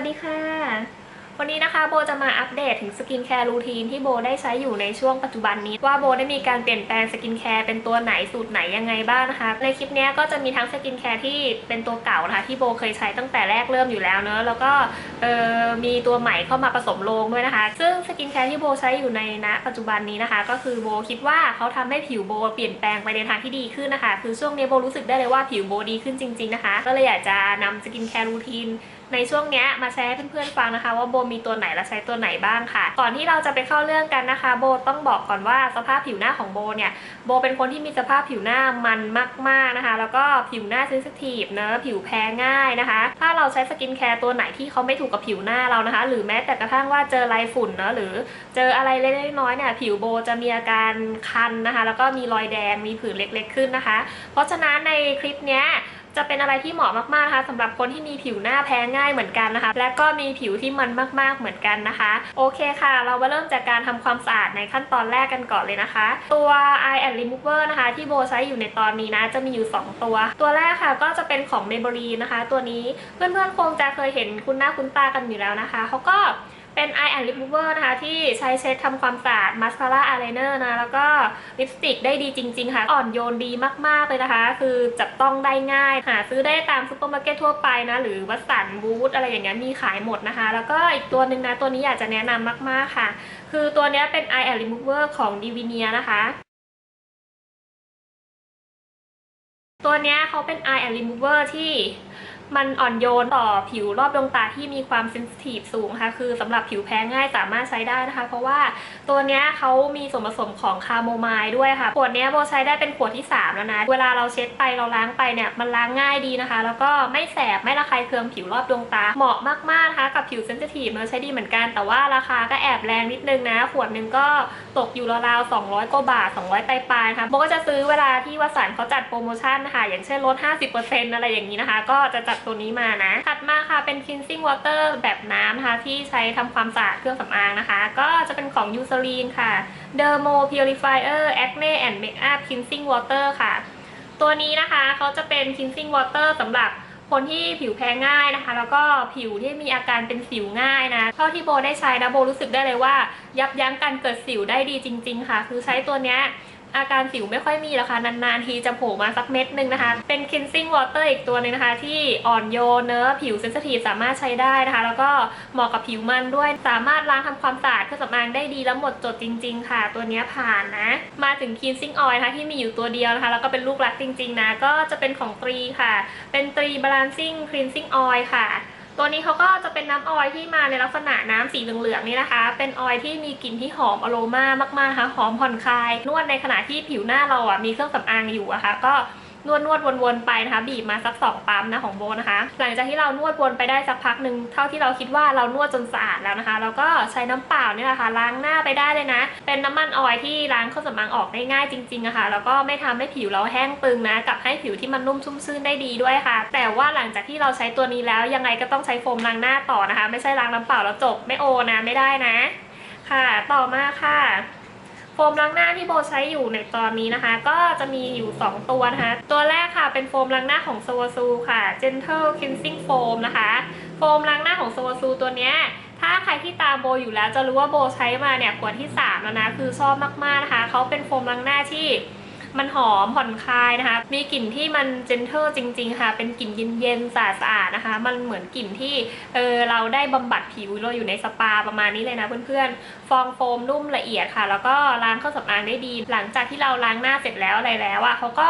วัสดีค่ะ วันนี้นะคะโบจะมาอัปเดตถึงสกินแคร์รูทีนที่โบได้ใช้อยู่ในช่วงปัจจุบันนี้ ว่าโบได้มีการเปลี่ยนแปลงสกินแคร์เป็นตัวไหนสูตรไหนยังไงบ้างนะคะ ในคลิปนี้ก็จะมีทั้งสกินแคร์ที่เป็นตัวเก่านะคะที่โบเคยใช้ตั้งแต่แรกเริ่มอยู่แล้วเนอะแล้วก็มีตัวใหม่เข้ามาผสมลงด้วยนะคะ ซึ่งสกินแคร์ที่โบใช้อยู่ในณปัจจุบันนี้นะคะ ก็คือโบคิดว่าเขาทำให้ผิวโบเปลี่ยนแปลงไปในทางที่ดีขึ้นนะคะ คือช่วงนี้โบรู้สึกได้เลยว่าผิวโบดีขึ้นจริง ๆนะคะ ก็เลยอยากจะนำสกินแคร์รูทีน ในช่วงเนี้ยมาแชร์ให้เพื่อนๆฟังนะคะ ว่าโบมีตัวไหนและใช้ตัวไหนบ้างค่ะ ก่อนที่เราจะไปเข้าเรื่องกันนะคะ โบต้องบอกก่อนว่าสภาพผิวหน้าของโบเนี่ยโบเป็นคนที่มีสภาพผิวหน้ามันมาก ๆนะคะ แล้วก็ผิวหน้าเซนซิทีฟเนอะผิวแพ้ง่ายนะคะ ถ้าเราใช้สกินแคร์ตัวไหนที่เขาไม่ถูกกับผิวหน้าเรานะคะ หรือแม้แต่กระทั่งว่าเจอไรฝุ่นเนอะหรือ เจออะไรเล็กๆน้อยๆเนี่ยผิวโบจะมีอาการคันนะคะ แล้วก็มีรอยแดงมีผื่นเล็ก ๆขึ้นนะคะ เพราะฉะนั้นในคลิปเนี้ย จะเป็นอะไรที่เหมาะมากๆนะคะสำหรับคนที่มีผิวหน้าแพ้ง่ายเหมือนกันนะคะ และก็มีผิวที่มันมากๆเหมือนกันนะคะ โอเคค่ะ เรามาเริ่มจากการทำความสะอาดในขั้นตอนแรกกันก่อนเลยนะคะ ตัว Eye and Remover นะคะ ที่โบใช้อยู่ในตอนนี้นะ จะมีอยู่ 2 ตัว ตัวแรกค่ะก็จะเป็นของ Maybelline นะคะ ตัวนี้เพื่อนๆคงจะเคยเห็นคุณหน้าคุณตากันอยู่แล้วนะคะเขาก็ เป็น Eye and Lip Mover นะคะ ที่ใช้เช็ดทำความสะอาดมาสคาร่าอายไลเนอร์นะแล้วก็ลิปสติกได้ดีจริง ๆ ค่ะ อ่อนโยนดีมาก ๆ เลยนะคะ คือจับต้องได้ง่าย หาซื้อได้ตามซุปเปอร์มาร์เก็ตทั่วไปนะ หรือวัสันบูธอะไรอย่างเงี้ยมีขายหมดนะคะ แล้วก็อีกตัวหนึ่งนะ ตัวนี้อยากจะแนะนำมาก ๆ ค่ะ คือตัวนี้เป็น Eye and Remover ของ Divinia นะคะตัวนี้เขาเป็น Eye and Remover ที่ มันอ่อนโยนต่อผิวรอบดวงตาที่มีความเซนซิทีฟสูงค่ะคือสำหรับผิวแพ้ง่ายสามารถใช้ได้นะคะ เพราะว่าตัวเนี้ยเขามีส่วนผสมของคาโมไมล์ด้วยค่ะขวดเนี้ยโบใช้ได้เป็นขวดที่ 3 แล้วนะ เวลาเราเช็ดไปเราล้างไปเนี่ยมันล้างง่ายดีนะคะ แล้วก็ไม่แสบไม่ระคายเคืองผิวรอบดวงตาเหมาะมากๆนะคะกับผิวเซนซิทีฟเนอะใช้ดีเหมือนกัน แต่ว่าราคาก็แอบแรงนิดนึงนะขวดหนึงก็ตกอยู่ราวๆ200กว่าบาท 200ปลายๆนะคะโบก็จะซื้อเวลาที่วสันเขาจัดโปรโมชั่นนะคะอย่างเช่นลด 50%อะไรอย่างนี้นะคะ ก็จะจัดตัวนี้มานะ ถัดมาค่ะเป็น cleansing water แบบน้ำนะคะที่ใช้ทำความสะอาดเครื่องสำอางนะคะ ก็จะเป็นของ Eucerin ค่ะ Dermo Purifier Acne and Makeup Cleansing Water ค่ะ ตัวนี้นะคะเขาจะเป็น cleansing water สำหรับคนที่ผิวแพ้ง่ายนะคะ แล้วก็ผิวที่มีอาการเป็นสิวง่ายนะเท่าที่โบได้ใช้นะโบรู้สึกได้เลยว่า ยับยั้งการเกิดสิวได้ดีจริง ๆ ค่ะ คือใช้ตัวเนี้ย อาการสิวไม่ค่อยมีแล้วค่ะ นานๆ ทีจะโผล่มาสักเม็ดหนึ่งนะคะ เป็น cleansing water อีกตัวหนึงนะคะ ที่อ่อนโยนเนื้อผิวเซนซิทีฟสามารถใช้ได้นะคะ แล้วก็เหมาะกับผิวมันด้วย สามารถล้างทำความสะอาดเครื่องสำอางได้ดีแล้วหมดจดจริง ๆ ค่ะ ตัวนี้ผ่านนะ มาถึง cleansing oil นะคะที่มีอยู่ตัวเดียวนะคะ แล้วก็เป็นลูกรักจริง ๆ นะ ก็จะเป็นของตรีค่ะ เป็นตรี balancing cleansing oil ค่ะ ตัวนี้เขาก็จะเป็นน้ำออยที่มาในลักษณะน้ำสีเหลืองๆนี่นะคะ เป็นออยที่มีกลิ่นที่หอมอโรมามากๆค่ะหอมผ่อนคลาย นวดในขณะที่ผิวหน้าเราอะมีเครื่องสำอางอยู่อะคะ่ะก็ นวดนวดวนๆไปนะคะบีบมาสักสองปั๊มนะของโบนะคะ หลังจากที่เรานวดวนไปได้สักพักหนึ่งเท่าที่เราคิดว่าเรานวดจนสะอาดแล้วนะคะ เราก็ใช้น้ำเปล่านี่แหละค่ะล้างหน้าไปได้เลยนะ เป็นน้ำมันออยที่ล้างเครื่องสำอางออกได้ง่ายจริงๆอะค่ะแล้วก็ไม่ทำให้ผิวเราแห้งตึงนะกลับให้ผิวที่มันนุ่มชุ่มชื่นได้ดีด้วยค่ะ แต่ว่าหลังจากที่เราใช้ตัวนี้แล้วยังไงก็ต้องใช้โฟมล้างหน้าต่อนะคะ ไม่ใช่ล้างน้ำเปล่าแล้วจบไม่โอนะไม่ได้นะ ค่ะ ต่อมาค่ะ ฟมล้างหน้าที่โบใช้อยู่ในตอนนี้นะคะ ก็จะมีอยู่ 2 ตัวนะคะ ตัวแรกค่ะเป็นโฟมล้างหน้าของโซวซูค่ะ Gentle Cleansing Foam นะคะ โฟมล้างหน้าของโซวซูตัวเนี้ยถ้าใครที่ตามโบอยู่แล้วจะรู้ว่าโบใช้มาเนี่ยขวดที่ 3 แล้วนะ คือชอบมากๆนะคะ เขาเป็นโฟมล้างหน้าที่ มันหอมผ่อนคลายนะคะ มีกลิ่นที่มันเจนเทอร์จริง ๆ ค่ะ เป็นกลิ่นเย็นๆสะอาดๆนะคะ มันเหมือนกลิ่นที่เออเราได้บำบัดผิวเราอยู่ในสปาประมาณนี้เลยนะเพื่อนๆ ฟองโฟมนุ่มละเอียดค่ะ แล้วก็ล้างเครื่องสำอางได้ดี หลังจากที่เราล้างหน้าเสร็จแล้วอะไรแล้วอะเขาก็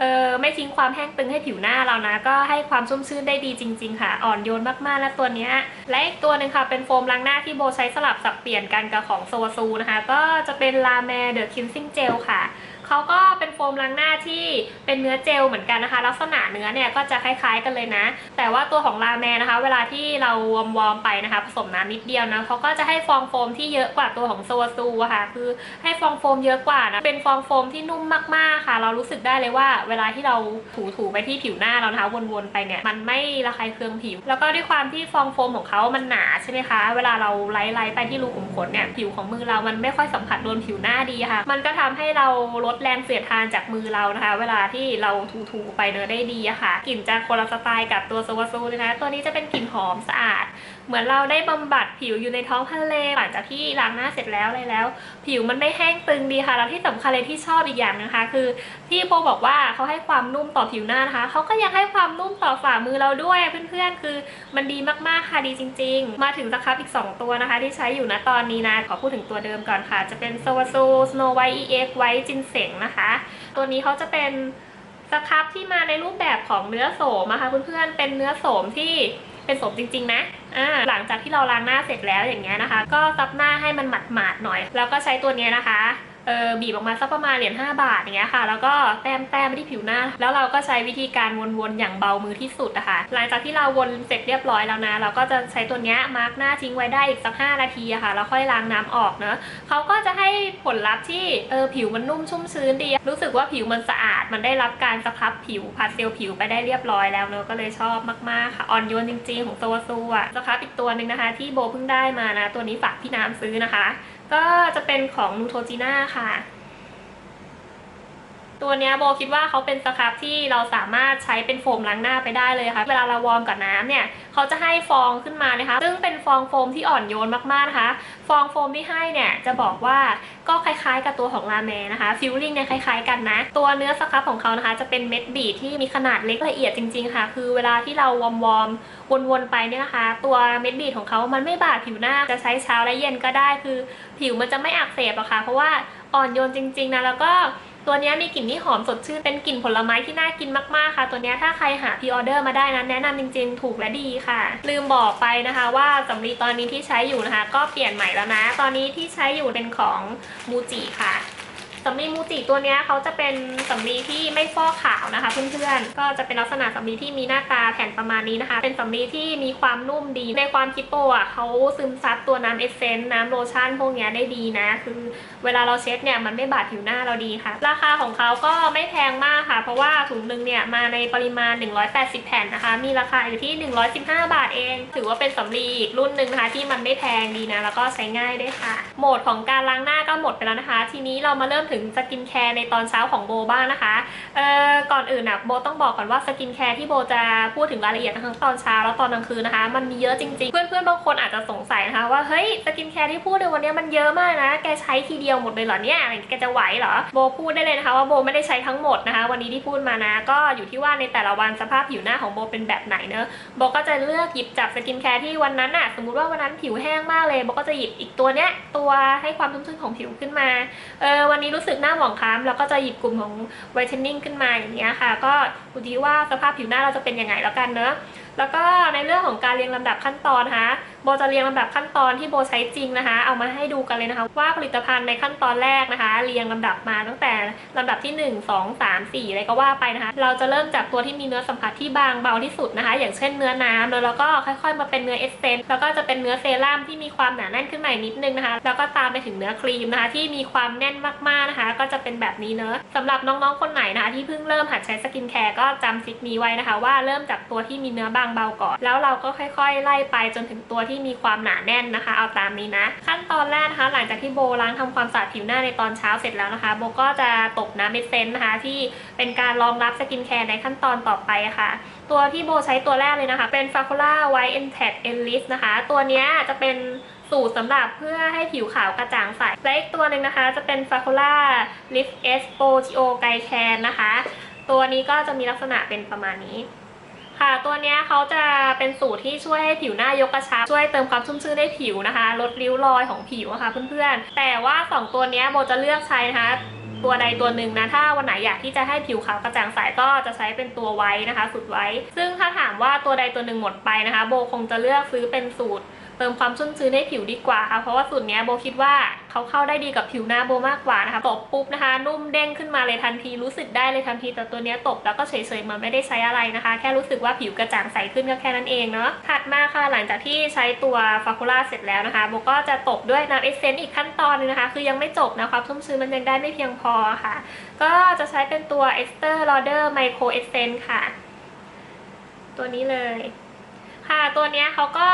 เออไม่ทิ้งความแห้งตึงให้ผิวหน้าเรานะ ก็ให้ความชุ่มชื่นได้ดีจริง ๆ ค่ะ อ่อนโยนมากๆนะตัวนี้ และอีกตัวหนึ่งค่ะเป็นโฟมล้างหน้าที่โบใช้สลับสับเปลี่ยนกันกับของโซวาซูนะคะ ก็จะเป็นลาแมเดอะคินซิ่งเจลค่ะเขาก็เป็นโฟมล้างหน้าที่เป็นเนื้อเจลเหมือนกันนะคะ ลักษณะเนื้อเนี่ยก็จะคล้ายๆกันเลยนะ แต่ว่าตัวของลาแมนะคะ เวลาที่เราวอร์มวอมๆไปนะคะ ผสมน้ำนิดเดียวนะเขาก็จะให้ฟองโฟมที่เยอะกว่าตัวของโซวาซูค่ะ คือให้ฟองโฟมเยอะกว่านะเป็นฟองโฟมที่นุ่มมากๆค่ะ เรารู้สึกได้เลยว่าเวลาที่เราถูๆไปที่ผิวหน้าเรานะคะวนๆไปเนี่ยมันไม่ระคายเคืองผิว แล้วก็ด้วยความที่ฟองโฟมของเขามันหนาใช่ไหมคะ เวลาเราไล่ๆไปที่รูขุมขนเนี่ยผิวของมือเรามันไม่ค่อยสัมผัสโดนผิวหน้าดีค่ะ มันก็ทำให้เราลดแรงเสียดทานจากมือเรานะคะ เวลาที่เราถูๆไปเนื้อได้ดีอะค่ะกลิ่นจะคนละสไตล์กับตัวโซวาซูเลยนะตัวนี้จะเป็นกลิ่นหอมสะอาด เหมือนเราได้บำบัดผิวอยู่ในท้องทะเลหลังจากที่ล้างหน้าเสร็จแล้วเลยแล้ว ผิวมันไม่แห้งตึงดีค่ะแล้วที่สำคัญเลยที่ชอบอีกอย่างนะคะ คือที่โบบอกว่าเขาให้ความนุ่มต่อผิวหน้านะคะเขาก็ยังให้ความนุ่มต่อฝ่ามือเราด้วยเพื่อนๆ คือมันดีมากๆค่ะดีจริง ๆ มาถึงสครับอีก 2 ตัวนะคะ ที่ใช้อยู่นะตอนนี้นะขอพูดถึงตัวเดิมก่อนค่ะ จะเป็น s o w a s o Snow White EX White Ginseng นะคะ ตัวนี้เขาจะเป็นสครับที่มาในรูปแบบของเนื้อโสมนะคะเพื่อนๆเป็นเนื้อโสมที่ เป็นสมจริงๆนะอ่าหลังจากที่เราล้างหน้าเสร็จแล้วอย่างเงี้ยนะคะ ก็ซับหน้าให้มันหมาดๆหน่อย แล้วก็ใช้ตัวนี้นะคะ เออบีบออกมาสักประมาณเหรียญ5บาทอย่างเงี้ยค่ะ แล้วก็แต้มแต้มไปที่ผิวหน้า แล้วเราก็ใช้วิธีการวนๆอย่างเบามือที่สุดอะคะหลังจากที่เราวนเสร็จเรียบร้อยแล้วนะ เราก็จะใช้ตัวเนี้ยมาร์กหน้าทิ้งไว้ได้อีกสัก 5 นาทีอะค่ะ แล้วค่อยล้างน้ำออกเนอะเขาก็จะให้ผลลัพธ์ที่เออผิวมันนุ่มชุ่มชื้นดี รู้สึกว่าผิวมันสะอาด มันได้รับการสครับผิวผัดเซลล์ผิวไปได้เรียบร้อยแล้วเนอะก็เลยชอบมากๆค่ะ อ่อนโยนจริง ๆ ของโซวซูอะสครับอีกตัวหนึ่งนะคะ ที่โบเพิ่งได้มานะ ตัวนี้ฝากพี่น้ำซื้อนะคะ ก็จะเป็นของนูโทจีน่าค่ะ ตัวเนี้ยโบคิดว่าเขาเป็นสครับที่เราสามารถใช้เป็นโฟมล้างหน้าไปได้เลยค่ะ เวลาเราวอร์มกับน้ำเนี่ยเขาจะให้ฟองขึ้นมานะคะ ซึ่งเป็นฟองโฟมที่อ่อนโยนมากๆนะคะ ฟองโฟมที่ให้เนี่ยจะบอกว่าก็คล้ายๆกับตัวของลาเมนะคะฟิลลิ่งเนี่ยคล้ายๆกันนะ ตัวเนื้อสครับของเขานะคะ จะเป็นเม็ดบีดที่มีขนาดเล็กละเอียดจริงๆค่ะ คือเวลาที่เราวอร์มวอมวนๆไปเนี่ยนะคะ ตัวเม็ดบีดของเขามันไม่บาดผิวหน้าจะใช้เช้าและเย็นก็ได้คือ ผิวมันจะไม่อักเสบอกค่ะ เพราะว่าอ่อนโยนจริงๆนะแล้วก็ ตัวนี้มีกลิ่นที่หอมสดชื่น เป็นกลิ่นผลไม้ที่น่ากินมากๆค่ะ ตัวนี้ถ้าใครหาพรีออเดอร์มาได้นะแนะนำจริงๆ ถูกและดีค่ะ ลืมบอกไปนะคะว่าสำลีตอนนี้ที่ใช้อยู่นะคะ ก็เปลี่ยนใหม่แล้วนะ ตอนนี้ที่ใช้อยู่เป็นของมูจิค่ะ สำลีมูจิตัวนี้เขาจะเป็นสำลีที่ไม่ฟอกขาวนะคะ เพื่อนๆ ก็จะเป็นลักษณะสำลีที่มีหน้าตาแผ่นประมาณนี้นะคะ เป็นสำลีที่มีความนุ่มดี ในความคิดโปอะเขาซึมซับตัวน้ำเอสเซนต์น้ำโลชั่นพวกนี้ได้ดีนะ คือเวลาเราเช็ดเนี่ยมันไม่บาดผิวหน้าเราดีค่ะ ราคาของเขาก็ไม่แพงมากค่ะ เพราะว่าถุงหนึ่งเนี่ยมาในปริมาณ 180 แผ่นนะคะ มีราคาอยู่ที่ 115 บาทเอง ถือว่าเป็นสำลีอีกรุ่นหนึ่งนะคะที่มันไม่แพงดีนะ แล้วก็ใช้ง่ายด้วยค่ะ โหมดของการล้างหน้าก็หมดไปแล้วนะคะ ทีนี้เรามาเริ่มถึงสกินแคร์ในตอนเช้าของโบบ้างนะคะเอ่อก่อนอื่นนะโบต้องบอกก่อนว่าสกินแคร์ที่โบจะพูดถึงรายละเอียดทั้งตอนเช้าแล้วตอนกลางคืนนะคะ มันมีเยอะจริงๆ เพื่อนๆบางคนอาจจะสงสัยนะคะว่าเฮ้ยสกินแคร์ที่พูดในวันนี้มันเยอะมากนะ แกใช้ทีเดียวหมดเลยเหรอเนี่ยแกจะไหวเหรอโบพูดได้เลยนะคะว่าโบไม่ได้ใช้ทั้งหมดนะคะ วันนี้ที่พูดมานะ ก็อยู่ที่ว่าในแต่ละวันสภาพผิวหน้าของโบเป็นแบบไหนเนอะโบก็จะเลือกหยิบจับสกินแคร์ที่วันนั้นน่ะสมมติว่าวันนั้นผิวแห้งมากเลยโบก็จะหยิบอีกตัวเนี้ยตัวให้ความชุ่มชื้นของผิวขึ้นมาเออวันนี้รู้สึกหน้าหมองคล้ำแล้วก็จะหยิบกลุ่มของไวท์เทนนิ่งขึ้นมาอย่างเงี้ยค่ะ ก็ดูดีว่าสภาพผิวหน้าเราจะเป็นยังไงแล้วกันเนอะแล้วก็ในเรื่องของการเรียงลำดับขั้นตอนนะคะ โบจะเรียงลำดับขั้นตอนที่โบใช้จริงนะคะ เอามาให้ดูกันเลยนะคะ ว่าผลิตภัณฑ์ในขั้นตอนแรกนะคะ เรียงลำดับมาตั้งแต่ลำดับที่ 1 2 3 4อะไรก็ว่าไปนะคะ เราจะเริ่มจากตัวที่มีเนื้อสัมผัสที่บางเบาที่สุดนะคะ อย่างเช่นเนื้อน้ำแล้วเราก็ค่อยๆ มาเป็นเนื้อเอสเซนต์แล้วก็จะเป็นเนื้อเซรั่มที่มีความหนาแน่นขึ้นมาอีกนิดนึงนะคะ แล้วก็ตามไปถึงเนื้อครีมนะคะที่มีความแน่นมากๆนะคะ ก็จะเป็นแบบนี้เนอะสำหรับน้องๆคนไหนนะคะที่เพิ่งเริ่มหัดใช้สกินแคร์ก็จำทริคนี้ไว้นะคะ ว่าเริ่มจากตัวที่มีเนื้อบางเบาก่อนแล้วเราก็ค่อย ๆ ไล่ไปจนถึงตัวที่มีความหนาแน่นนะคะ เอาตามนี้นะ ขั้นตอนแรกนะคะหลังจากที่โบล้างทำความสะอาดผิวหน้าในตอนเช้าเสร็จแล้วนะคะ โบก็จะตบน้ำเม็ดเซนต์นะคะ ที่เป็นการรองรับสกินแคร์ในขั้นตอนต่อไปค่ะตัวที่โบใช้ตัวแรกเลยนะคะ เป็น f a c u l a White Intact Enlist นะคะ ตัวนี้จะเป็นสูตรสำหรับเพื่อให้ผิวขาวกระจ่างใสและอีกตัวหนึ่งนะคะ จะเป็น f a c u l a Lift Expo Geo g i c a n นะคะ ตัวนี้ก็จะมีลักษณะเป็นประมาณนี้ ค่ะ ตัวนี้เขาจะเป็นสูตรที่ช่วยให้ผิวหน้ายกกระชับ ช่วยเติมความชุ่มชื้นให้ผิวนะคะ ลดริ้วรอยของผิวนะคะเพื่อนๆ แต่ว่า 2 ตัวนี้โบจะเลือกใช้นะคะตัวใดตัวหนึ่งนะถ้าวันไหนอยากที่จะให้ผิวขาวกระจ่างใสก็จะใช้เป็นตัวไว้นะคะสูตรไว้ ซึ่งถ้าถามว่าตัวใดตัวหนึ่งหมดไปนะคะ โบคงจะเลือกซื้อเป็นสูตร เติมความชุ่มชื้นให้ผิวดีกว่าค่ะเพราะว่าสูตรนี้โบคิดว่าเขาเข้าได้ดีกับผิวหน้าโบมากกว่านะคะตบปุ๊บนะคะ นุ่มเด้งขึ้นมาเลยทันทีรู้สึกได้เลยทันทีแต่ตัวนี้ตบแล้วก็เฉยๆมันไม่ได้ใช้อะไรนะคะ แค่รู้สึกว่าผิวกระจ่างใสขึ้นก็แค่นั้นเองเนาะถัดมาค่ะหลังจากที่ใช้ตัวฟาคูล่าเสร็จแล้วนะคะโบก็จะตบด้วยน้ำเอสเซนต์อีกขั้นตอนหนึงนะคะ คือยังไม่จบนะความชุ่มชื้นมันยังได้ไม่เพียงพอค่ะ ก็จะใช้เป็นตัว Esther Lauder Micro Essence ค่ะ ตัวนี้เลย ค่ะตัวนี้เขาก็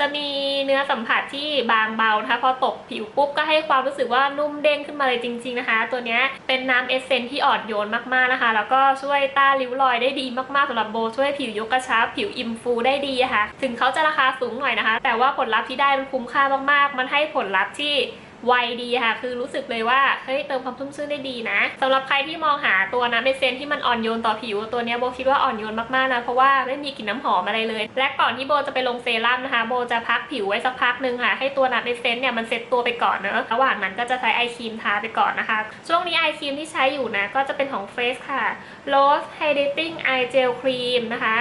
จะมีเนื้อสัมผัสที่บางเบานะคะพอตบผิวปุ๊บก็ให้ความรู้สึกว่านุ่มเด้งขึ้นมาเลยจริง ๆนะคะ ตัวนี้เป็นน้ำเอสเซนที่อ่อนโยนมากๆนะคะ แล้วก็ช่วยต้านริ้วรอยได้ดีมากๆสำหรับโบช่วยผิวยกกระชับผิวอิ่มฟูได้ดีะค่ะถึงเขาจะราคาสูงหน่อยนะคะ แต่ว่าผลลัพธ์ที่ได้มันคุ้มค่ามากๆ มันให้ผลลัพธ์ที่ ไวดีค่ะ คือรู้สึกเลยว่าเฮ้ยเติมความชุ่มชื่นได้ดีนะสำหรับใครที่มองหาตัวน้ำเอเซนที่มันอ่อนโยนต่อผิว ตัวนี้โบคิดว่าอ่อนโยนมากๆนะเพราะว่าไม่มีกลิ่นน้ำหอมอะไรเลย และก่อนที่โบจะไปลงเซรั่มนะคะโบจะพักผิวไว้สักพักหนึ่งค่ะ ให้ตัวน้ำเอเซนเนี่ยมันเซ็ตตัวไปก่อนเนอะระหว่างนั้นก็จะใช้ไอครีมทาไปก่อนนะคะ ช่วงนี้ไอครีมที่ใช้อยู่นะก็จะเป็นของเฟสค่ะ Rose Hydrating Eye Gel Cream นะคะ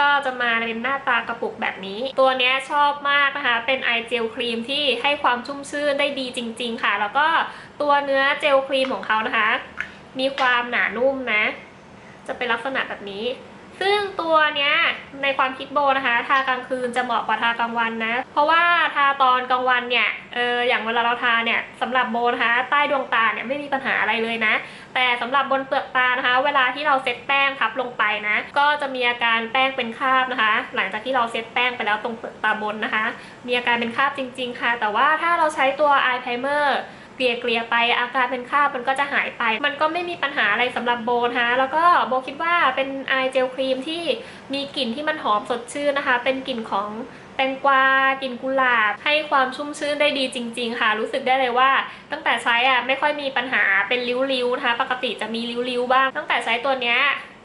ก็จะมาเป็นหน้าตากระปุกแบบนี้ ตัวนี้ชอบมากนะคะ เป็นไอเจลครีมที่ให้ความชุ่มชื่นได้ดีจริง ๆ ค่ะ แล้วก็ตัวเนื้อเจลครีมของเขานะคะ มีความหนานุ่มนะ จะเป็นลักษณะแบบนี้ ซึ่งตัวเนี้ยในความคิดโบนะคะทากลางคืนจะเหมาะกว่าทากลางวันนะ เพราะว่าทาตอนกลางวันเนี่ยเอออย่างเวลาเราทาเนี่ยสำหรับโบนะคะใต้ดวงตาเนี่ยไม่มีปัญหาอะไรเลยนะ แต่สำหรับบนเปลือกตานะคะ เวลาที่เราเซตแป้งทับลงไปนะ ก็จะมีอาการแป้งเป็นคราบนะคะ หลังจากที่เราเซตแป้งไปแล้วตรงเปลือกตาบนนะคะ มีอาการเป็นคราบจริง ๆ ค่ะ แต่ว่าถ้าเราใช้ตัว eye primer เกลี่ยเกลี่ยๆไปอาการเป็นคราบมันก็จะหายไป มันก็ไม่มีปัญหาอะไรสำหรับโบนะคะแล้วก็โบคิดว่าเป็นไอเจลครีมที่มีกลิ่นที่มันหอมสดชื่นนะคะ เป็นกลิ่นของแตงกวากลิ่นกุหลาบให้ความชุ่มชื่นได้ดีจริง ๆ ค่ะ รู้สึกได้เลยว่า ตั้งแต่ใช้อะไม่ค่อยมีปัญหาเป็นริ้วๆนะคะ ปกติจะมีริ้วๆบ้าง ตั้งแต่ใช้ตัวเนี้ย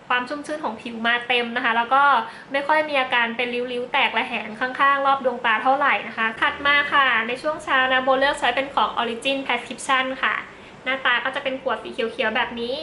ความชุ่มชื่นของผิวมาเต็มนะคะ แล้วก็ไม่ค่อยมีอาการเป็นริ้วๆ แตกระแหงข้างๆ รอบดวงตาเท่าไหร่นะคะ ถัดมาค่ะ ในช่วงเช้านะโบเลือกใช้เป็นของ Origin Prescription ค่ะ หน้าตาก็จะเป็นขวดสีเขียวๆ แบบนี้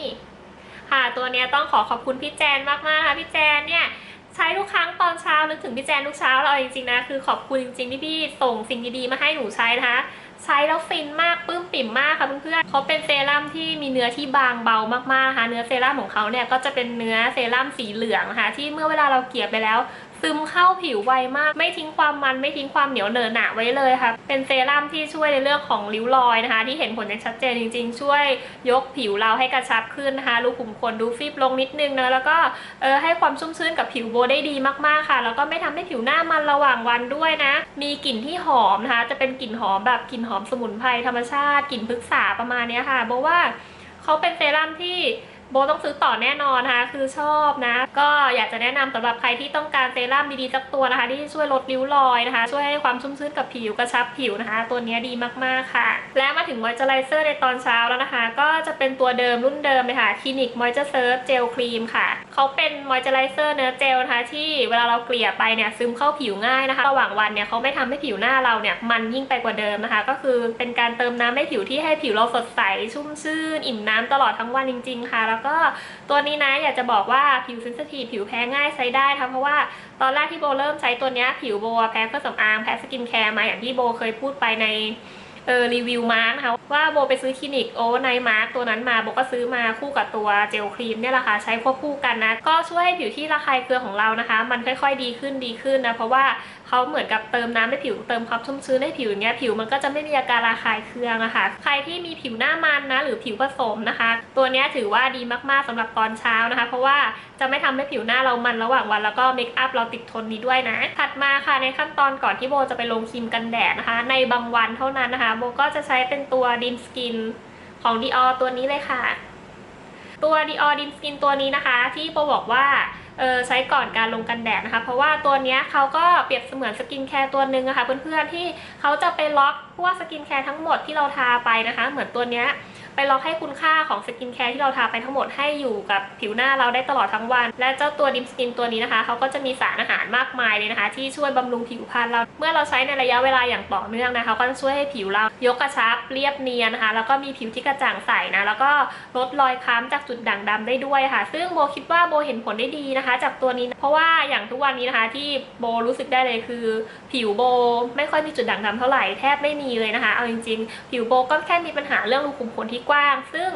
ค่ะ ตัวเนี้ยต้องขอขอบคุณพี่แจนมากๆค่ะพี่แจนเนี่ยใช้ทุกครั้งตอนเช้านึกถึงพี่แจนทุกเช้าเอาจริงๆนะคือขอบคุณจริงๆที่พี่ส่งสิ่งดีๆมาให้หนูใช้นะคะ ใช้แล้วฟินมากปื้มปิ่มมากค่ะเพื่อนๆเขาเป็นเซรั่มที่มีเนื้อที่บางเบามากๆค่ะเนื้อเซรั่มของเขาเนี่ยก็จะเป็นเนื้อเซรั่มสีเหลืองค่ะที่เมื่อเวลาเราเกลี่ยไปแล้ว ซึมเข้าผิวไวมาก ไม่ทิ้งความมันไม่ทิ้งความเหนียวเหนอะหนะไว้เลยค่ะ เป็นเซรั่มที่ช่วยในเรื่องของริ้วรอยนะคะ ที่เห็นผลอย่างชัดเจนจริง ๆ ช่วยยกผิวเราให้กระชับขึ้นนะคะรูขุมขนดูฟีบลงนิดนึงนะแล้วก็เออให้ความชุ่มชื้นกับผิวโบได้ดีมากๆค่ะ แล้วก็ไม่ทำให้ผิวหน้ามันระหว่างวันด้วยนะ มีกลิ่นที่หอมนะคะ จะเป็นกลิ่นหอมแบบกลิ่นหอมสมุนไพรธรรมชาติกลิ่นพฤกษาประมาณนี้ค่ะโบว่าเขาเป็นเซรั่มที่ โบต้องซื้อต่อแน่นอนนะคะ คือชอบนะ ก็อยากจะแนะนำสำหรับใครที่ต้องการเซรั่มดีๆสักตัวนะคะ ที่ช่วยลดริ้วรอยนะคะ ช่วยให้ความชุ่มชื้นกับผิวกระชับผิวนะคะ ตัวนี้ดีมากๆค่ะ และมาถึงมอยเจอไรเซอร์ในตอนเช้าแล้วนะคะ ก็จะเป็นตัวเดิมรุ่นเดิมเลยค่ะคลินิกมอยเจอร์เซิร์ฟเจลครีมค่ะเขาเป็นมอยเจอไรเซอร์เนื้อเจลนะคะที่เวลาเราเกลี่ยไปเนี่ยซึมเข้าผิวง่ายนะคะ ระหว่างวันเนี่ยเขาไม่ทำให้ผิวหน้าเราเนี่ยมันยิ่งไปกว่าเดิมนะคะ ก็คือเป็นการเติมน้ำให้ผิวที่ให้ผิวเราสดใสชุ่มชื่นอิ่มน้ำตลอดทั้งวันจริง ๆ ค่ะแล้วก็ตัวนี้นะอยากจะบอกว่าผิวเซนซิทีฟผิวแพ้ง่ายใช้ได้ค่ะเพราะว่าตอนแรกที่โบเริ่มใช้ตัวนี้ผิวโบแพ้เครื่องสำอางแพ้สกินแคร์มาอย่างที่โบเคยพูดไปในเออรีวิวมาร์กนะคะว่าโบไปซื้อคลินิกโอไนมาร์กตัวนั้นมาโบก็ซื้อมาคู่กับตัวเจลครีมเนี่ยแหละค่ะใช้ควบคู่กันนะ ก็ช่วยให้ผิวที่ระคายเคืองของเรานะคะ มันค่อยๆดีขึ้นดีขึ้นนะ เพราะว่าเขาเหมือนกับเติมน้ำให้ผิวเติมความชุ่มชื้นให้ผิวอย่างเงี้ยผิวมันก็จะไม่มีอาการระคายเคืองอะค่ะใครที่มีผิวหน้ามันนะหรือผิวผสมนะคะ ตัวเนี้ยถือว่าดีมากๆสำหรับตอนเช้านะคะ เพราะว่าจะไม่ทำให้ผิวหน้าเรามันระหว่างวันแล้วก็เมคอัพเราติดทนนี้ด้วยนะ ถัดมาค่ะในขั้นตอนก่อนที่โบจะไปลงครีมกันแดดนะคะ ในบางวันเท่านั้นนะคะ โบก็จะใช้เป็นตัวดินสกินของ Dior ตัวนี้เลยค่ะ ตัว Dior Dim Skin ตัวนี้นะคะ ที่โบบอกว่า เออใช้ก่อนการลงกันแดดนะคะ เพราะว่าตัวนี้เขาก็เปรียบเสมือนสกินแคร์ตัวหนึ่งอะคะ่ะเพื่อนๆที่เขาจะไปล็อกพวกสกินแคร์ทั้งหมดที่เราทาไปนะคะ เหมือนตัวเนี้ย ไปล็อกให้คุณค่าของสกินแคร์ที่เราทาไปทั้งหมดให้อยู่กับผิวหน้าเราได้ตลอดทั้งวัน และเจ้าตัวดิมสกินตัวนี้นะคะเขาก็จะมีสารอาหารมากมายเลยนะคะ ที่ช่วยบำรุงผิวพรรณเรา เมื่อเราใช้ในระยะเวลาอย่างต่อเนื่องนะคะก็จะช่วยให้ผิวเรายกกระชับเรียบเนียนนะคะ แล้วก็มีผิวที่กระจ่างใสนะแล้วก็ลดรอยคล้ำจากจุดด่างดำได้ด้วยค่ะ ซึ่งโบคิดว่าโบเห็นผลได้ดีนะคะ จากตัวนี้ เพราะว่าอย่างทุกวันนี้นะคะที่โบรู้สึกได้เลยคือ ผิวโบไม่ค่อยมีจุดด่างดำเท่าไหร่แทบไม่มีเลยนะคะ เอาจริงๆ ผิวโบก็แค่มีปัญหาเรื่องรูขุมขนที่กว้าง ซึ่ง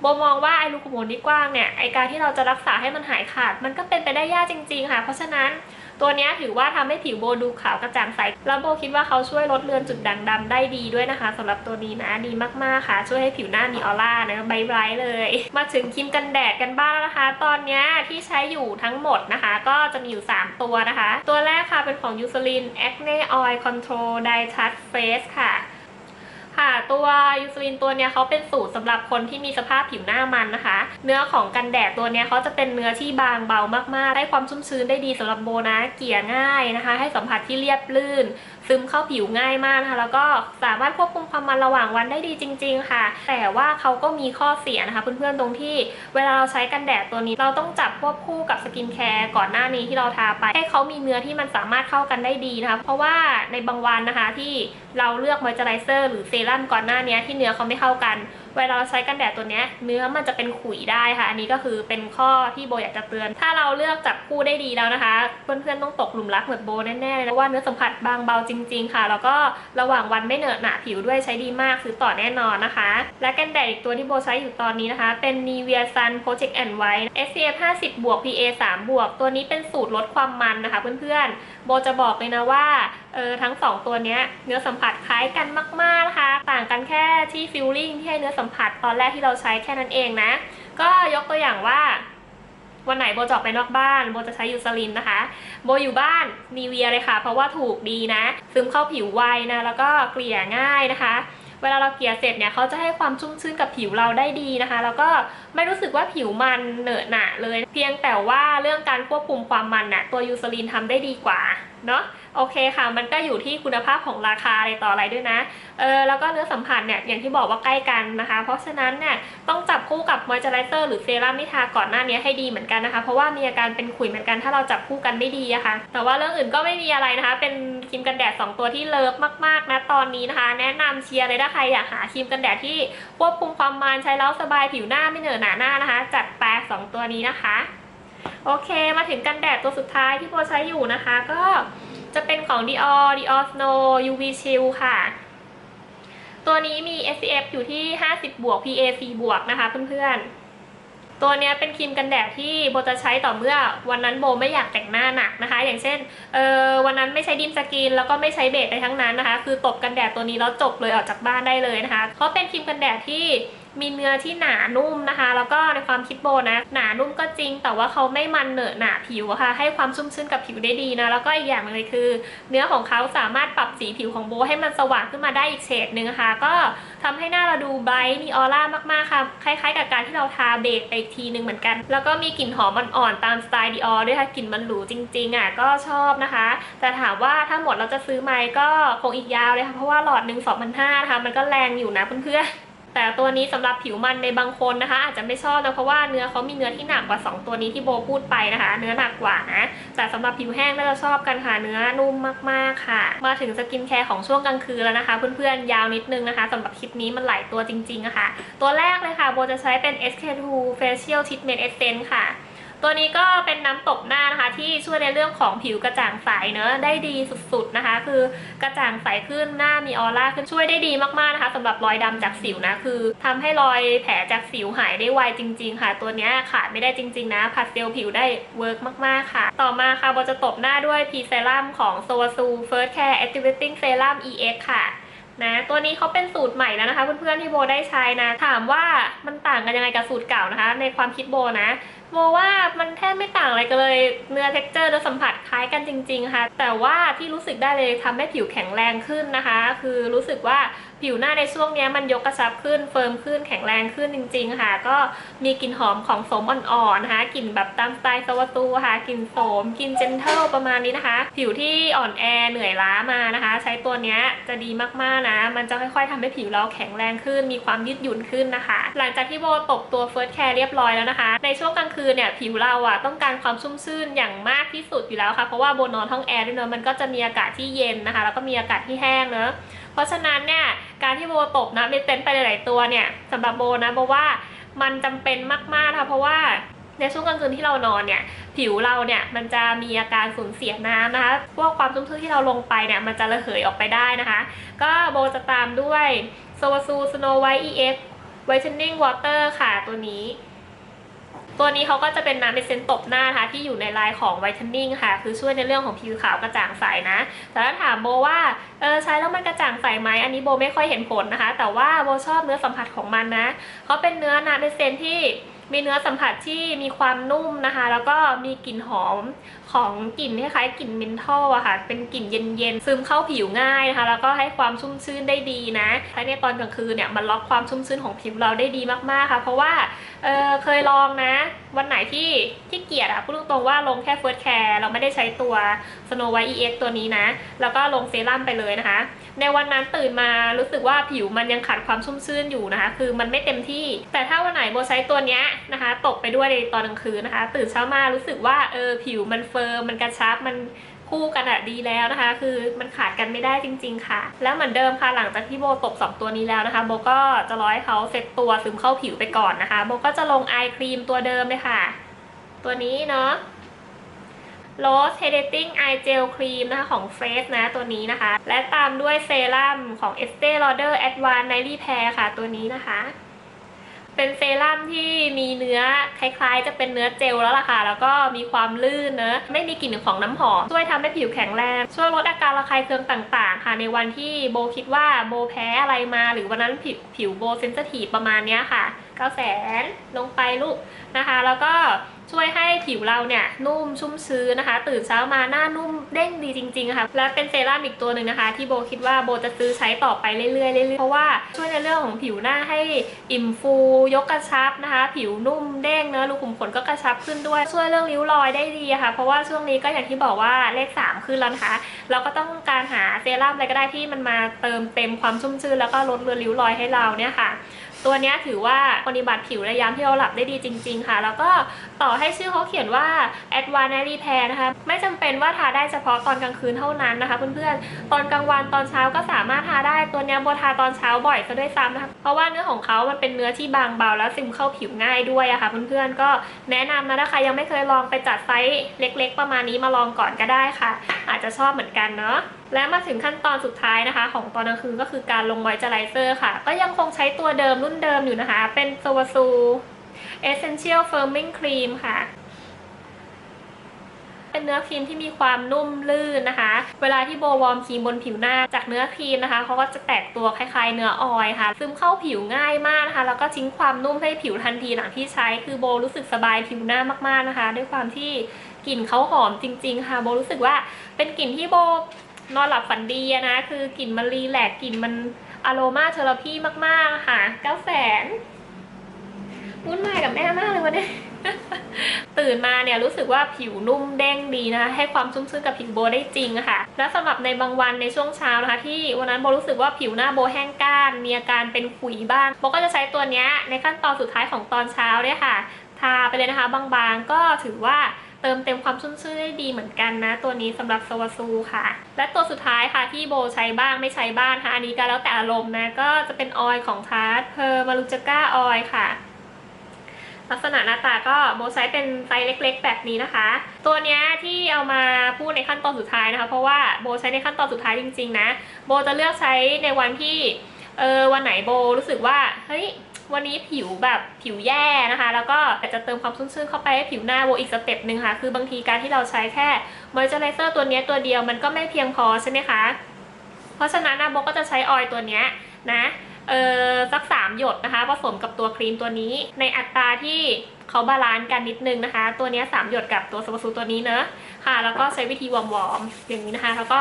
โบมองว่าไอ้รูขุมขนที่กว้างเนี่ยไอการที่เราจะรักษาให้มันหายขาด มันก็เป็นไปได้ยากจริงๆค่ะ เพราะฉะนั้นตัวนี้ถือว่าทำให้ผิวโบดูขาวกระจ่างใส แล้วโบคิดว่าเขาช่วยลดเลือนจุดด่างดำได้ดีด้วยนะคะสำหรับตัวนี้นะดีมากๆค่ะ ช่วยให้ผิวหน้ามีออร่านะไบรท์เลย มาถึงครีมกันแดดกันบ้างนะคะ ตอนนี้ที่ใช้อยู่ทั้งหมดนะคะ ก็จะมีอยู่ 3 ตัวนะคะ ตัวแรกค่ะเป็นของ Eucerin Acne Oil Control Dye Touch Face ค่ะ ค่ะ ตัวยูซลินตัวเนี้ยเขาเป็นสูตรสำหรับคนที่มีสภาพผิวหน้ามันนะคะ เนื้อของกันแดดตัวเนี้ยเขาจะเป็นเนื้อที่บางเบามากๆ ได้ความชุ่มชื้นได้ดีสำหรับโบนะ เกลี่ยง่ายนะคะ ให้สัมผัสที่เรียบลื่น ซึมเข้าผิวง่ายมากนะคะแล้วก็สามารถควบคุมความมันระหว่างวันได้ดีจริง ๆ ค่ะ แต่ว่าเขาก็มีข้อเสียนะคะ เพื่อนๆตรงที่เวลาเราใช้กันแดดตัวนี้เราต้องจับควบคู่กับสกินแคร์ก่อนหน้านี้ที่เราทาไปให้เขามีเนื้อที่มันสามารถเข้ากันได้ดีนะคะ เพราะว่าในบางวันนะคะที่ เราเลือกมอยเจอไรเซอร์หรือเซรั่มก่อนหน้านี้ที่เนื้อเขาไม่เข้ากัน เวลาเราใช้กันแดดตัวนี้เนื้อมันจะเป็นขุยได้ค่ะ อันนี้ก็คือเป็นข้อที่โบอยากจะเตือน ถ้าเราเลือกจับคู่ได้ดีแล้วนะคะ เพื่อนๆต้องตกหลุมรักเหมือนโบแน่ๆเลยเพราะว่าเนื้อสัมผัสบางเบาจริง ๆ ค่ะ แล้วก็ระหว่างวันไม่เหนอะหนะผิวด้วยใช้ดีมากซื้อต่อแน่นอนนะคะ และกันแดดอีกตัวที่โบใช้อยู่ตอนนี้นะคะ เป็น Nivea Sun Project and White SPF 50บวก PA 3บวกตัวนี้เป็นสูตรลดความมันนะคะ เพื่อนๆโบจะบอกเลยนะว่า เออทั้งสองตัวเนี้ยเนื้อสัมผัสคล้ายกันมากๆนะคะต่างกันแค่ที่ฟิลลิ่งที่ให้เนื้อสัมผัสตอนแรกที่เราใช้แค่นั้นเองนะ ก็ยกตัวอย่างว่าวันไหนโบจะออกไปนอกบ้านโบจะใช้ยูซาลินนะคะ โบอยู่บ้านนีเวียเลยค่ะ เพราะว่าถูกดีนะ ซึมเข้าผิวไวนะแล้วก็เกลี่ยง่ายนะคะ เวลาเราเกลี่ยเสร็จเนี่ยเขาจะให้ความชุ่มชื้นกับผิวเราได้ดีนะคะ แล้วก็ไม่รู้สึกว่าผิวมันเหนอะหนะเลย เพียงแต่ว่าเรื่องการควบคุมความมันน่ะตัวยูซาลินทำได้ดีกว่าเนาะ โอเคค่ะ มันก็อยู่ที่คุณภาพของราคาอะไรต่ออะไรด้วยนะ เออ แล้วก็เนื้อสัมผัสเนี่ย อย่างที่บอกว่าใกล้กันนะคะ เพราะฉะนั้นเนี่ยต้องจับคู่กับมอยเจอไรเซอร์หรือเซรั่มที่ทาก่อนหน้านี้ให้ดีเหมือนกันนะคะ เพราะว่ามีอาการเป็นขุยเหมือนกัน ถ้าเราจับคู่กันไม่ดีอะคะ่ะ แต่ว่าเรื่องอื่นก็ไม่มีอะไรนะคะ เป็นครีมกันแดด 2 ตัวที่เลิฟมากๆนะตอนนี้นะคะ แนะนำเชียร์เลยถ้าใครอยากหาครีมกันแดดที่ควบคุมความมันใช้แล้วสบายผิวหน้าไม่เหนอะหนาหน้านะคะ จัดไปสองตัวนี้นะคะ โอเค มาถึงกันแดดตัวสุดท้ายที่โบใช้อยู่นะคะ ก็ จะเป็นของ Dior Dior Snow UV Chill ค่ะ ตัวนี้มี SPF อยู่ที่ 50 บวก PA 4บวกนะคะเพื่อนๆ ตัวนี้เป็นครีมกันแดดที่โบจะใช้ต่อเมื่อวันนั้นโบไม่อยากแต่งหน้าหนักนะคะ อย่างเช่นเออวันนั้นไม่ใช้ดิมสกินแล้วก็ไม่ใช้เบสไปทั้งนั้นนะคะ คือตบกันแดดตัวนี้แล้วจบเลยออกจากบ้านได้เลยนะคะ เพราะเป็นครีมกันแดดที่ มีเนื้อที่หนานุ่มนะคะ แล้วก็ในความคิดโบนะหนานุ่มก็จริง แต่ว่าเขาไม่มันเหนอะหนาผิวะค่ะ ให้ความชุ่มชื้นกับผิวได้ดีนะแล้วก็อีกอย่างหนึงเลยคือ เนื้อของเขาสามารถปรับสีผิวของโบให้มันสว่างขึ้นมาได้อีกเฉดหนึ่งนะคะก็ทำให้หน้าเราดูไบรท์มีออร่ามากๆค่ะคล้ายๆ กับการที่เราทาเบสไปอีกทีหนึ่งเหมือนกัน แล้วก็มีกลิ่นหอมอ่อนๆตามสไตล์ดิออด้วยค่ะกลิ่นมันหรูจริงๆอะก็ชอบนะคะ แต่ถามว่าถ้าหมดเราจะซื้อไหมก็คงอีกยาวเลยค่ะเพราะว่าหลอดหนึ่ง2,500นะคะมันก็แรงอยู่นะเพื่อนๆ แต่ตัวนี้สำหรับผิวมันในบางคนนะคะ อาจจะไม่ชอบนะเพราะว่าเนื้อเขามีเนื้อที่หนักกว่า 2 ตัวนี้ที่โบพูดไปนะคะ เนื้อหนักกว่านะแต่สำหรับผิวแห้งน่าจะชอบกันค่ะเนื้อนุ่มมากๆค่ะ มาถึงสกินแคร์ของช่วงกลางคืนแล้วนะคะ เพื่อนๆยาวนิดนึงนะคะสำหรับคลิปนี้มันหลายตัวจริงๆะค่ะตัวแรกเลยค่ะโบจะใช้เป็น SK2 Facial Treatment Essence ค่ะ ตัวนี้ก็เป็นน้ำตบหน้านะคะ ที่ช่วยในเรื่องของผิวกระจ่างใสเนอะได้ดีสุดๆนะคะ คือกระจ่างใสขึ้นหน้ามีออร่าขึ้นช่วยได้ดีมากๆนะคะสำหรับรอยดำจากสิวนะคือทำให้รอยแผลจากสิวหายได้ไวจริง ๆ ค่ะ ตัวนี้ขาดไม่ได้จริง ๆ นะผัดเซลล์ผิวได้เวิร์กมากๆค่ะ ต่อมาค่ะโบจะตบหน้าด้วยพีเซรั่มของ s o a s u First Care Activating Serum EX ค่ะนะตัวนี้เขาเป็นสูตรใหม่แล้วนะคะ เพื่อนๆที่โบได้ใช้นะ ถามว่ามันต่างกันยังไงกับสูตรเก่านะคะ ในความคิดโบนะ โมว่ามันแทบไม่ต่างอะไรกันเลย เนื้อเท็กเจอร์โดยสัมผัสคล้ายกันจริง ๆ ค่ะ แต่ว่าที่รู้สึกได้เลยทำให้ผิวแข็งแรงขึ้นนะคะ คือรู้สึกว่า ผิวหน้าในช่วงนี้มันยกกระชับขึ้นเฟิร์มขึ้นแข็งแรงขึ้นจริง ๆ ค่ะ ก็มีกลิ่นหอมของโสมอ่อนๆนะคะกลิ่นแบบตามสไตล์สวัตูค่ะกลิ่นโสมกลิ่นเจนเทลประมาณนี้นะคะ ผิวที่อ่อนแอเหนื่อยล้ามานะคะ ใช้ตัวนี้จะดีมากๆนะ มันจะค่อยๆทำให้ผิวเราแข็งแรงขึ้น มีความยืดหยุ่นขึ้นนะคะ หลังจากที่โบตบตัวเฟิร์สแคร์เรียบร้อยแล้วนะคะ ในช่วงกลางคืนเนี่ยผิวเราอะต้องการความชุ่มชื่นอย่างมากที่สุดอยู่แล้วค่ะเพราะว่าโบนอนห้องแอร์ด้วยเนอะมันก็จะมีอากาศที่เย็นนะคะ แล้วก็มีอากาศที่แห้งเนอะ เพราะฉะนั้นเนี่ยการที่โบตบนะเม็ดเต็นไปหลายๆตัวเนี่ยสำหรับโบนะโบว่ามันจำเป็นมากๆค่ะเพราะว่าในช่วงกลางคืนที่เรานอนเนี่ยผิวเราเนี่ยมันจะมีอาการสูญเสียน้ำนะคะพวกความชุ่มชื้นที่เราลงไปเนี่ยมันจะระเหยออกไปได้นะคะ ก็โบจะตามด้วยโซวาซูสโนไวท์ EX whitening water ค่ะตัวนี้ ตัวนี้เขาก็จะเป็นน้ำเอเซนต์ตบหน้านะคะที่อยู่ในลายของไวท์เทนนิ่งค่ะ คือช่วยในเรื่องของผิวขาวกระจ่างใสนะ แต่ถ้าถามโบว่าเออใช้แล้วมันกระจ่างใสไหมอันนี้โบไม่ค่อยเห็นผลนะคะ แต่ว่าโบชอบเนื้อสัมผัสของมันนะเขาเป็นเนื้อน้ำเอเซนที่ มีเนื้อสัมผัสที่มีความนุ่มนะคะ แล้วก็มีกลิ่นหอมของกลิ่นคล้ายๆกลิ่นเมนทอลอะค่ะ เป็นกลิ่นเย็นๆซึมเข้าผิวง่ายนะคะ แล้วก็ให้ความชุ่มชื่นได้ดีนะใช้ในตอนกลางคืนเนี่ยมันล็อกความชุ่มชื่นของผิวเราได้ดีมากๆค่ะ เพราะว่าเเคยลองนะ วันไหนที่ที่เกียจอะพูดตรงๆว่าลงแค่เฟิร์สแคร์เราไม่ได้ใช้ตัว Snow White EX ตัวนี้นะ แล้วก็ลงเซรั่มไปเลยนะคะ ในวันนั้นตื่นมารู้สึกว่าผิวมันยังขาดความชุ่มชื่นอยู่นะคะ คือมันไม่เต็มที่ แต่ถ้าวันไหนโบใช้ตัวเนี้ยนะคะ ตกไปด้วยในตอนกลางคืนนะคะ ตื่นเช้ามารู้สึกว่าเออผิวมันเฟิร์มมันกระชับมันคู่กันอะดีแล้วนะคะ คือมันขาดกันไม่ได้จริง ๆ ค่ะ แล้วเหมือนเดิมค่ะหลังจากที่โบตบสองตัวนี้แล้วนะคะ โบก็จะร้อยเขาเซ็ตตัวซึมเข้าผิวไปก่อนนะคะ โบก็จะลงไอครีมตัวเดิมเลยค่ะ ตัวนี้เนาะ Rose Hydrating Eye Gel Cream นะคะของ Face นะตัวนี้นะคะ และตามด้วยเซรั่มของ Estee Lauder Advanced Night Repair ค่ะตัวนี้นะคะเป็นเซรั่มที่มีเนื้อคล้ายๆ จะเป็นเนื้อเจลแล้วล่ะค่ะ แล้วก็มีความลื่นเนอะไม่มีกลิ่นของน้ำหอม ช่วยทำให้ผิวแข็งแรง ช่วยลดอาการระคายเคืองต่างๆ ค่ะ ในวันที่โบคิดว่าโบแพ้อะไรมา หรือวันนั้นผิวผิวโบเซนซิทีฟประมาณเนี้ยค่ะ9 0 0แสนลงไปลูกนะคะ แล้วก็ ช่วยให้ผิวเราเนี่ยนุ่มชุ่มชื้นนะคะ ตื่นเช้ามาหน้านุ่มเด้งดีจริงๆค่ะและเป็นเซรั่มอีกตัวหนึ่งนะคะ ที่โบคิดว่าโบจะซื้อใช้ต่อไปเรื่อยๆเรื่อยๆเพราะว่าช่วยในเรื่องของผิวหน้าให้อิ่มฟู ยกกระชับนะคะ ผิวนุ่มเด้งเนื้อะรูขุมขนก็กระชับขึ้นด้วยช่วยเรื่องริ้วรอยได้ดีค่ะ เพราะว่าช่วงนี้ก็อย่างที่บอกว่าเลข 3 ขึ้นแล้วนะคะ เราก็ต้องการหาเซรั่มอะไรก็ได้ที่มันมาเติมเต็มความชุ่มชื้นแล้วก็ลดเลือนริ้วรอยให้เราเนี่ยค่ะ ตัวนี้ถือว่าปฏิบัติผิวในยามที่เราหลับได้ดีจริง ๆ ค่ะ แล้วก็ต่อให้ชื่อเขาเขียนว่า Advanced Night Repair นะคะไม่จำเป็นว่าทาได้เฉพาะตอนกลางคืนเท่านั้นนะคะเพื่อนๆตอนกลางวันตอนเช้าก็สามารถทาได้ตัวนี้โบทาตอนเช้าบ่อยซะด้วยซ้ำนะคะเพราะว่าเนื้อของเขามันเป็นเนื้อที่บางเบาแล้วซึมเข้าผิวง่ายด้วยอะค่ะเพื่อนๆก็แนะนำนะถ้าใครยังไม่เคยลองไปจัดไซส์เล็ก ๆ ประมาณนี้มาลองก่อนก็ได้ค่ะ อาจจะชอบเหมือนกันเนาะและมาถึงขั้นตอนสุดท้ายนะคะ ของตอนกลางคืนก็คือการลงมอยเจอไรเซอร์ค่ะ ก็ยังคงใช้ตัวเดิมรุ่นเดิมอยู่นะคะ เป็นโซวาซู Essential Firming Cream ค่ะ เป็นเนื้อครีมที่มีความนุ่มลื่นนะคะ เวลาที่โบวอร์มครีมบนผิวหน้าจากเนื้อครีมนะคะเขาก็จะแตกตัวคล้ายๆเนื้อออยค่ะ ซึมเข้าผิวง่ายมากนะคะ แล้วก็ทิ้งความนุ่มให้ผิวทันทีหลังที่ใช้ คือโบรู้สึกสบายผิวหน้ามากๆนะคะ ด้วยความที่กลิ่นเขาหอมจริง ๆ ค่ะ โบรู้สึกว่าเป็นกลิ่นที่โบ นอนหลับฝันดีนะ คือกลิ่นมันรีแลกกลิ่นมันอโรมาเทอราพีมากๆค่ะเก้าแสนวุ่นวายกับแม่มากเลยวันนี้ ตื่นมาเนี่ยรู้สึกว่าผิวนุ่มเด้งดีนะคะให้ความชุ่มชื้นกับผิวโบได้จริงค่ะ และสำหรับในบางวันในช่วงเช้านะคะ ที่วันนั้นโบรู้สึกว่าผิวหน้าโบแห้งก้านมีอาการเป็นขุยบ้างโบก็จะใช้ตัวเนี้ยในขั้นตอนสุดท้ายของตอนเช้าเนี่ยค่ะ ทาไปเลยนะคะบางๆก็ถือว่า ติมเต็มความชุ่มชื่นได้ดีเหมือนกันนะ ตัวนี้สำหรับโซวาซูค่ะ และตัวสุดท้ายค่ะที่โบใช้บ้างไม่ใช้บ้างค่ะ อันนี้ก็แล้วแต่อารมณ์นะ ก็จะเป็นออยล์ของทาร์ตเพอร์มารูจก้าออยล์ค่ะลักษณะหน้าตาก็โบใช้เป็นไซส์เล็ก ๆ แบบนี้นะคะ ตัวนี้ที่เอามาพูดในขั้นตอนสุดท้ายนะคะ เพราะว่าโบใช้ในขั้นตอนสุดท้ายจริง ๆ นะ โบจะเลือกใช้ในวันที่เออวันไหนโบรู้สึกว่าเฮ้ย วันนี้ผิวแบบผิวแย่นะคะ แล้วก็อยากจะเติมความชุ่มชื่นเข้าไปให้ผิวหน้าโบอีกสเต็ปหนึ่งค่ะ คือบางทีการที่เราใช้แค่มอยเจอไรเซอร์ตัวนี้ตัวเดียวมันก็ไม่เพียงพอใช่ไหมคะ เพราะฉะนั้นนะโบก็จะใช้ออยล์ตัวนี้นะเออสักสามหยดนะคะ ผสมกับตัวครีมตัวนี้ ในอัตราที่เขาบาลานซ์กันนิดนึงนะคะ ตัวนี้ยสามหยดกับตัวสบู่ตัวนี้เนอะค่ะ แล้วก็ใช้วิธีวอร์มๆอย่างนี้นะคะ แล้วก็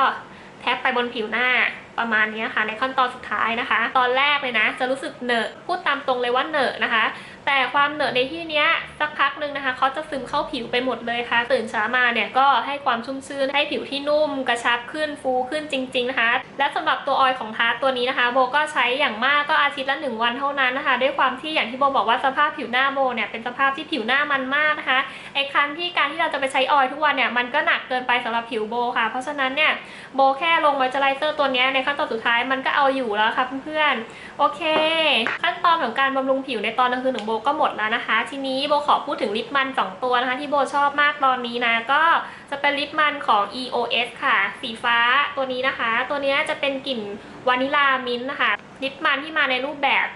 แทบไปบนผิวหน้า ประมาณนี้ค่ะ ในขั้นตอนสุดท้ายนะคะ ตอนแรกเลยนะ จะรู้สึกเหนอะพูดตามตรงเลยว่าเหนอะนะคะ แต่ความเหนอะในที่เนี้ยสักพักหนึ่งนะคะเขาจะซึมเข้าผิวไปหมดเลยค่ะ ตื่นเช้ามาเนี่ยก็ให้ความชุ่มชื้นให้ผิวที่นุ่มกระชับขึ้นฟูขึ้นจริง ๆ นะคะ และสำหรับตัวออยล์ของทาร์ตตัวนี้นะคะ โบก็ใช้อย่างมากก็อาทิตย์ละหนึ่งวันเท่านั้นนะคะ ด้วยความที่อย่างที่โบบอกว่าสภาพผิวหน้าโบเนี่ยเป็นสภาพที่ผิวหน้ามันมากนะคะไอ้คันที่การที่เราจะไปใช้ออยล์ทุกวันเนี่ยมันก็หนักเกินไปสำหรับผิวโบค่ะ เพราะฉะนั้นเนี่ยโบแค่ลงมอยเจอไรเซอร์ตัวนี้ในขั้นตอนสุดท้ายมันก็เอาอยู่แล้วค่ะเพื่อนๆโอเค ขั้นตอนของการบำรุงผิวในตอนกลางคืนของโบก็หมดแล้วนะคะ ทีนี้โบขอพูดถึงลิปมัน 2 ตัวนะคะ ที่โบชอบมากตอนนี้นะ ก็จะเป็นลิปมันของ EOS ค่ะ สีฟ้าตัวนี้นะคะ ตัวนี้จะเป็นกลิ่นวานิลามิ้นท์นะคะ ลิปมันที่มาในรูปแบบ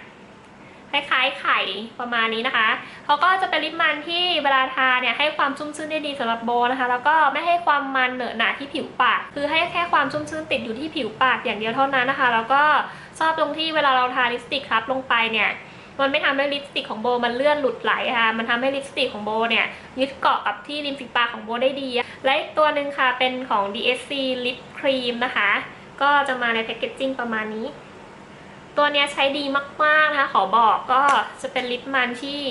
คล้ายๆไข่ประมาณนี้นะคะ เขาก็จะเป็นลิปมันที่เวลาทาเนี่ยให้ความชุ่มชื้นได้ดีสำหรับโบนะคะ แล้วก็ไม่ให้ความมันเหนอะหนาที่ผิวปาก คือให้แค่ความชุ่มชื้นติดอยู่ที่ผิวปากอย่างเดียวเท่านั้นนะคะ แล้วก็ชอบตรงที่เวลาเราทาลิปสติกครับลงไปเนี่ย มันไม่ทำให้ลิปสติกของโบมันเลื่อนหลุดไหลค่ะ มันทำให้ลิปสติกของโบเนี่ยยึดเกาะกับที่ริมฝีปากของโบได้ดี และอีกตัวหนึ่งค่ะเป็นของ DSC Lip Cream นะคะ ก็จะมาในแพคเกจจิ้งประมาณนี้ ตัวเนี้ยใช้ดีมากๆนะคะขอบอกก็จะเป็นลิปมันที่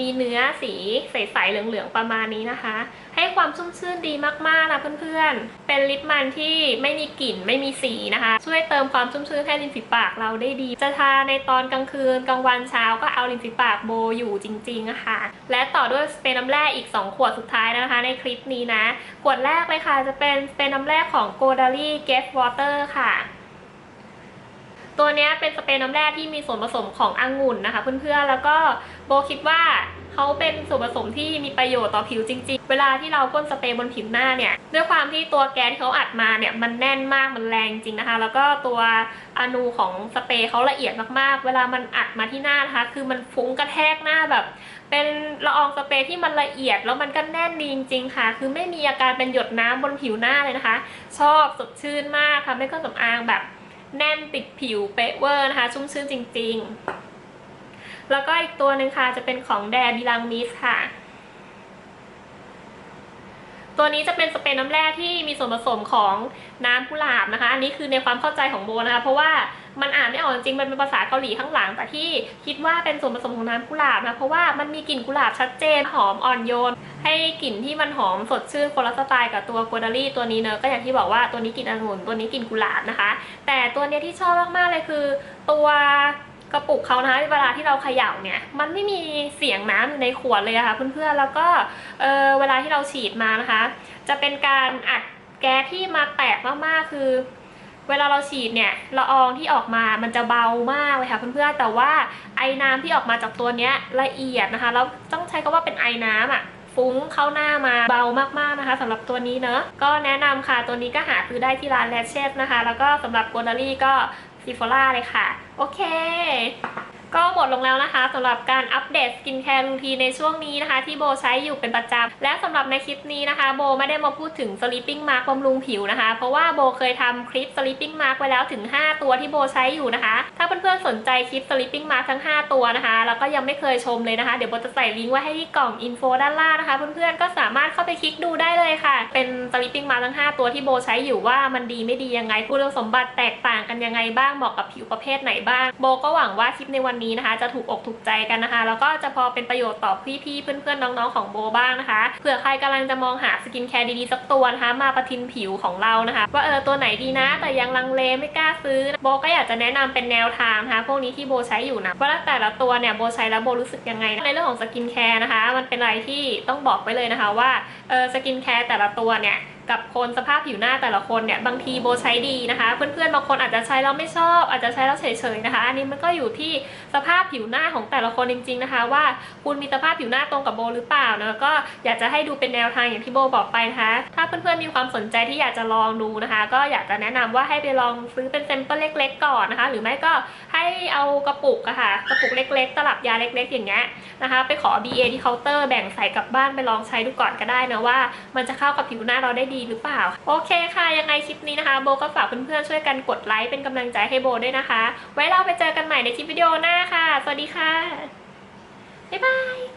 มีเนื้อสีใสๆเหลืองๆประมาณนี้นะคะ ให้ความชุ่มชื่นดีมากๆนะเพื่อนๆ เป็นลิปมันที่ไม่มีกลิ่นไม่มีสีนะคะ ช่วยเติมความชุ่มชื่นให้ริมฝีปากเราได้ดี จะทาในตอนกลางคืนกลางวันเช้าก็เอาริมฝีปากโบอยู่จริงๆอะค่ะและต่อด้วยสเปรย์น้ำแร่อีก 2 ขวดสุดท้ายนะคะ ในคลิปนี้นะ ขวดแรกเลยค่ะจะเป็นสเปรย์น้ำแร่ของ g o d a l i Get Water ค่ะ ตัวนี้เป็นสเปรย์น้ำแร่ที่มีส่วนผสมขององุ่นนะคะ เพื่อนๆ แล้วก็โบคิดว่าเขาเป็นส่วนผสมที่มีประโยชน์ต่อผิวจริง ๆ เวลาที่เราพ่นสเปรย์บนผิวหน้าเนี่ย ด้วยความที่ตัวแก๊สที่เขาอัดมาเนี่ยมันแน่นมากมันแรงจริงนะคะ แล้วก็ตัวอนูของสเปรย์เขาละเอียดมากๆ เวลามันอัดมาที่หน้านะคะ คือมันฟุ้งกระแทกหน้าแบบ เป็นละอองสเปรย์ที่มันละเอียดแล้วมันก็แน่นดีจริงๆค่ะ คือไม่มีอาการเป็นหยดน้ำบนผิวหน้าเลยนะคะ ชอบสดชื่นมากทำให้เครื่องสำอางแบบ แน่นติดผิวเป๊ะเวอร์นะคะ ชุ่มชื่นจริง ๆ แล้วก็อีกตัวหนึ่งค่ะจะเป็นของแดบิลังมิสค่ะตัวนี้จะเป็นสเปรย์น้ำแร่ที่มีส่วนผสมของน้ำกุหลาบนะคะ อันนี้คือในความเข้าใจของโบนะคะ เพราะว่า มันอ่านไม่ออกจริงมันเป็นภาษาเกาหลีข้างหลัง แต่ที่คิดว่าเป็นส่วนผสมของน้ำกุหลาบนะ เพราะว่ามันมีกลิ่นกุหลาบชัดเจน หอมอ่อนโยน ให้กลิ่นที่มันหอมสดชื่นคนละสไตล์กับตัวกัวดารี่ตัวนี้เนอะก็อย่างที่บอกว่าตัวนี้กลิ่นองุ่นตัวนี้กลิ่นกุหลาบนะคะ แต่ตัวเนี้ยที่ชอบมากๆเลยคือ ตัวกระปุกเขานะคะเวลาที่เราเขย่าเนี่ยมันไม่มีเสียงน้ำอยู่ในขวดเลยอะค่ะเพื่อนๆแล้วก็เออเวลาที่เราฉีดมานะคะ จะเป็นการอัดแก๊สที่มาแตกมากๆคือ เวลาเราฉีดเนี่ยละอองที่ออกมามันจะเบามากเลยค่ะเพื่อนๆแต่ว่าไอ้น้ำที่ออกมาจากตัวเนี้ยละเอียดนะคะแล้วต้องใช้คำว่าเป็นไอ้น้ำอะฟุ้งเข้าหน้ามาเบามากๆนะคะสำหรับตัวนี้เนอะก็แนะนำค่ะตัวนี้ก็หาซื้อได้ที่ร้านแลชเชสนะคะ แล้วก็สำหรับโกลดารี่ก็ซีโฟล่าเลยค่ะ โอเค ก็หมดลงแล้วนะคะสำหรับการอัปเดตสกินแคร์รูทีในช่วงนี้นะคะ ที่โบใช้อยู่เป็นประจำและสำหรับในคลิปนี้นะคะ โบไม่ได้มาพูดถึง sleeping mask บำรุงผิวนะคะ เพราะว่าโบเคยทำคลิป sleeping mask ไว้แล้วถึง 5 ตัวที่โบใช้อยู่นะคะ ถ้าเพื่อนๆสนใจคลิป sleeping mask ทั้ง 5 ตัวนะคะ แล้วก็ยังไม่เคยชมเลยนะคะ เดี๋ยวโบจะใส่ลิงก์ไว้ให้ที่กล่องอินโฟด้านล่างนะคะเพื่อนๆก็สามารถเข้าไปคลิกดูได้เลยค่ะ เป็น sleeping mask ทั้ง 5 ตัวที่โบใช้อยู่ว่ามันดีไม่ดียังไงคุณสมบัติแตกต่างกันยังไงบ้างเหมาะกับผิวประเภทไหนบ้างโบก็หวังว่าคลิปในวันนี้นะคะ จะถูกอกถูกใจกันนะคะ แล้วก็จะพอเป็นประโยชน์ต่อพี่ๆเพื่อนๆน้องๆของโบบ้างนะคะเผื่อใครกำลังจะมองหาสกินแคร์ดีๆสักตัวนะคะมาประทินผิวของเรานะคะ ว่าเออตัวไหนดีนะ แต่ยังลังเลไม่กล้าซื้อโบก็อยากจะแนะนำเป็นแนวทางนะคะพวกนี้ที่โบใช้อยู่นะว่าแต่ละตัวเนี่ยโบใช้แล้วโบรู้สึกยังไงในเรื่องของสกินแคร์นะคะ มันเป็นอะไรที่ต้องบอกไว้เลยนะคะว่าเออสกินแคร์แต่ละตัวเนี่ย กับคนสภาพผิวหน้าแต่ละคนเนี่ยบางทีโบใช้ดีนะคะ เพื่อนๆบางคนอาจจะใช้แล้วไม่ชอบ อาจจะใช้แล้วเฉยๆนะคะ อันนี้มันก็อยู่ที่สภาพผิวหน้าของแต่ละคนจริง ๆนะคะ ว่าคุณมีสภาพผิวหน้าตรงกับโบหรือเปล่านะก็อยากจะให้ดูเป็นแนวทางอย่างที่โบบอกไปนะคะ ถ้าเพื่อนๆมีความสนใจที่อยากจะลองดูนะคะ ก็อยากจะแนะนำว่าให้ไปลองซื้อเป็นเซมเปิลเล็ก ๆ ก่อนนะคะ หรือไม่ก็ให้เอากระปุกอะค่ะกระปุกเล็ก ๆ ตลับยาเล็ก ๆ อย่างเงี้ยนะคะ ไปขอ BA ที่เคาน์เตอร์แบ่งใส่กลับบ้านไปลองใช้ดูก่อนก็ได้นะว่า มันจะเข้ากับผิวหน้าเราได้ดีหรือเปล่า โอเคค่ะ ยังไงคลิปนี้นะคะ โบก็ฝากเพื่อนๆช่วยกันกดไลค์เป็นกำลังใจให้โบด้วยนะคะ ไว้เราไปเจอกันใหม่ในคลิปวิดีโอหน้าค่ะ สวัสดีค่ะ บ๊ายบาย